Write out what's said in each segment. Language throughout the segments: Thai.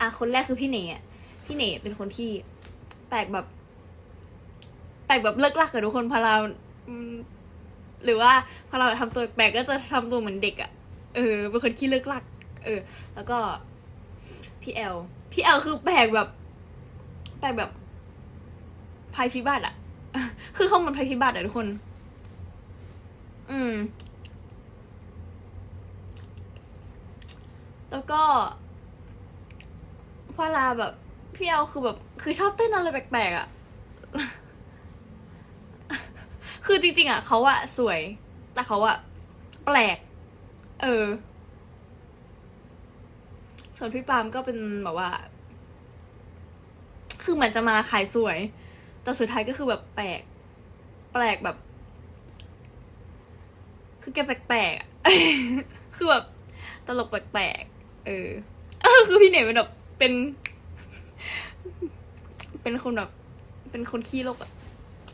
อะคนแรกคือพี่เนอะพี่เนเป็นคนที่แปลกแบบ แปลกแบบเลิกลักกับทุกคนพอเราหรือว่าพอเราทำตัวแปลกก็จะทำตัวเหมือนเด็กอะ่ะ เออเป็นคนขี้เลิกลัก เออ แล้วก็พี่แอลพี่แอลคือแปลกแบบแปลกแบบภัยพิบัติอะคือเขาเหมันภัยพิบัติอะทุกคน อืม แล้วก็ เวลาแบบพี่แอลคือแบบ คือชอบเต้นอะไรแปลกๆอะคือจริง ๆอะเขาอะสวย แต่เขาอะแปลก เออ ส่วนพี่ปามก็เป็นแบบว่า คือเหมือนจะมาขายสวย แต่สุดท้ายก็คือแบบแปลก แปลกแบบ คือแกแปลกๆคือแบบตลกแปลกๆเออ คือพี่เหน่เป็นแบบ เป็น เป็นคนแบบ เป็นคนขี้โลกอะ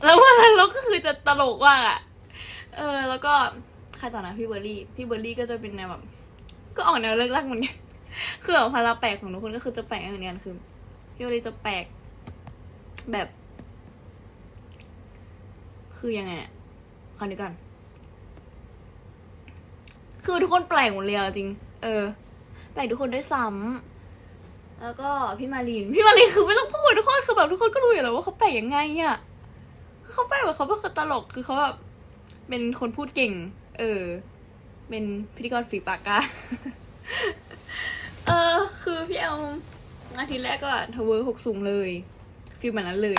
แล้ววันนั้นเราก็คือจะตลกว่าอะเออ แล้วก็ใครต่อนะพี่เบอร์รี่ พี่เบอร์รี่ก็จะเป็นแนวแบบ ก็ออกแนวเลิกลักเหมือนกัน คือแบบพาราแปลกของทุกคนก็คือจะแปลกเหมือนกันคือพี่เบอร์รี่จะแปลกแบบ คือยังไงเนี่ยคราวนี้ก่อนคือทุกคนแปลกหมดเลยจริง เออ แปลกทุกคนด้วยซ้ำ แล้วก็พี่มารีนพี่มารีนคือไม่ต้องพูดทุกคนคือแบบทุกคนก็รู้อยู่แล้วว่าเขาแปลกยังไงอะเขาแปลกแบบเขาเป็นคนตลกคือเขาแบบเป็นคนพูดเก่ง เออ เป็นพิธีกรฝีปากกาเออ คือพี่เอาอาทิตย์แรกก็ทเวอร์หกสูงเลยฟิลแบบนั้นเลย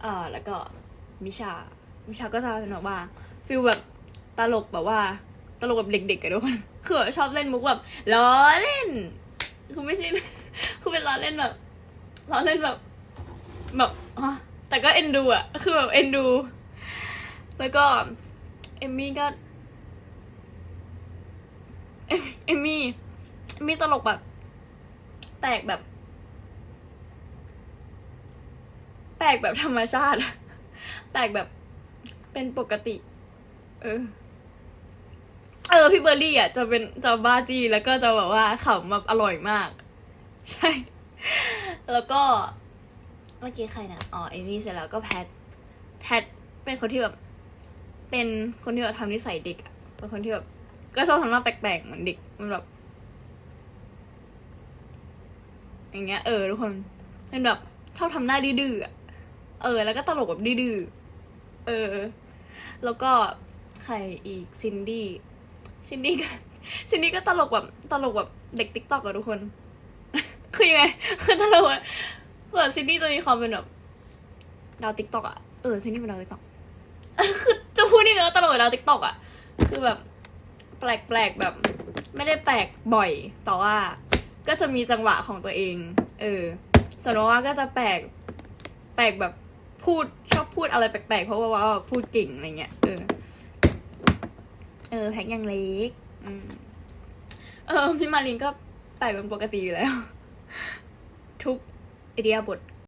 เออแล้วก็มิชา มิชาก็จะเป็นแบบว่าฟิลแบบตลกแบบว่า ตลกแบบเด็กๆกันทุกคนคือชอบเล่นมุกแบบล้อเล่น คือไม่ใช่ คือเป็นล้อเล่นแบบล้อเล่นแบบ แบบฮะแต่ก็เอ็นดูอะคือแบบเอ็นดู แล้วก็เอมมี่ก็เอมมี่เอมมี่ตลกแบบแปลกแบบ แปลกแบบธรรมชาติ แปลกแบบเป็นปกติ เออ เออพี่เบอร์รี่อะจะเป็นจะบ้าจีแล้วก็จะแบบว่าขำแบบอร่อยมาก ใช่ แล้วก็เมื่อกี้ใครนะอ๋อเอมี่เสร็จแล้วก็แพทแพทเป็นคนที่แบบ เป็นคนที่แบบทำนิสัยเด็กเป็นคนที่แบบก็ชอบทำหน้าแปลกๆเหมือนเด็กมันแบบอย่างเงี้ยเออทุกคนเป็นแบบชอบทำหน้าดื้อเออ แล้วก็ตลกแบบดื้อเออ แล้วก็ใครอีกซินดี้ ซินดี้ก็ซินดี้ก็ตลกแบบตลกแบบเด็กติ๊กต็อกอะทุกคน คือยังไงคือตลกอะเหมือซินดี้จะมีความเป็นแบบดาวติ๊กต็อกอะเออซินดี้เป็นดาวติ๊กต็อกคือจะพูดยังไงว่าตลกดาวติ๊กต็อกอะคือแบบ แปลกๆแบบ ไม่ได้แปลกบ่อยแต่ว่า ก็จะมีจังหวะของตัวเอง เออส่วนว่าก็จะแปลกแปลกแบบพูดชอบพูดอะไรแปลกๆ เพราะว่าว่าพูดเก่งอะไรเงี้ยเออ เออแพ็กยังเล็กอืมเออพี่มารินก็แปลกเป็นปกติอยู่แล้ว ทุกอิเดียบท